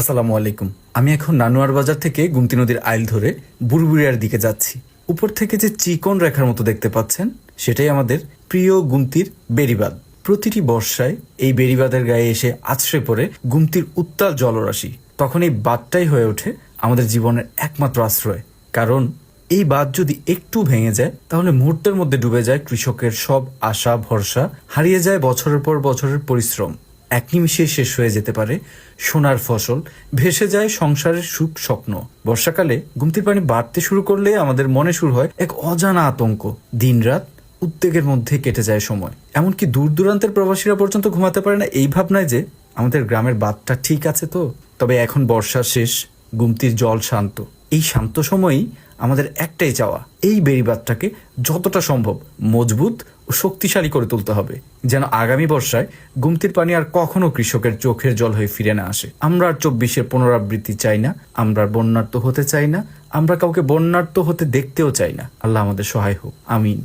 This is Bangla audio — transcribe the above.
আসসালামু আলাইকুম। আমি এখন নানুয়ার বাজার থেকে গুমতি নদীর আইল ধরে বুড়বুড়িয়ার দিকে যাচ্ছি। উপর থেকে যে চিকন রেখার মতো দেখতে পাচ্ছেন, সেটাই আমাদের প্রিয় গুমতির বেড়িবাঁধ। প্রতিটি বর্ষায় এই বেড়িবাঁধের গায়ে এসে আছড়ে পড়ে গুমতির উত্তাল জলরাশি। তখন এই বাঁধটাই হয়ে ওঠে আমাদের জীবনের একমাত্র আশ্রয়। কারণ এই বাঁধ যদি একটু ভেঙে যায়, তাহলে মুহূর্তের মধ্যে ডুবে যায় কৃষকের সব আশা, ভরসা, হারিয়ে যায় বছরের পর বছরের পরিশ্রম। এক নিমিষে শেষ হয়ে যেতে পারে সোনার ফসল। ভেসে যায় সংসারের সুখ স্বপ্ন। বর্ষাকালে গুমতির পানি বাড়তে শুরু করলে আমাদের মনে শুরু হয় এক অজানা আতঙ্ক। দিনরাত উদ্বেগের মধ্যে কেটে যায় সময়। এমনকি দূর দূরান্তের প্রবাসীরা পর্যন্ত ঘুমাতে পারে না এই ভাবনায় যে আমাদের গ্রামের বাঁধটা ঠিক আছে তো। তবে এখন বর্ষা শেষ গুমতির জল শান্ত। এই শান্ত সময়ই আমাদের একটাই চাওয়া, এই বেড়িবাদটাকে যতটা সম্ভব মজবুত ও শক্তিশালী করে তুলতে হবে, যেন আগামী বর্ষায় গুমতির পানি আর কখনো কৃষকের চোখের জল হয়ে ফিরে না আসে। আমরা আর চব্বিশের পুনরাবৃত্তি চাই না, আমরা বন্যার্থ হতে চাই না, আমরা কাউকে বন্যার্থ হতে দেখতেও চাই না। আল্লাহ আমাদের সহায় হোক, আমিন।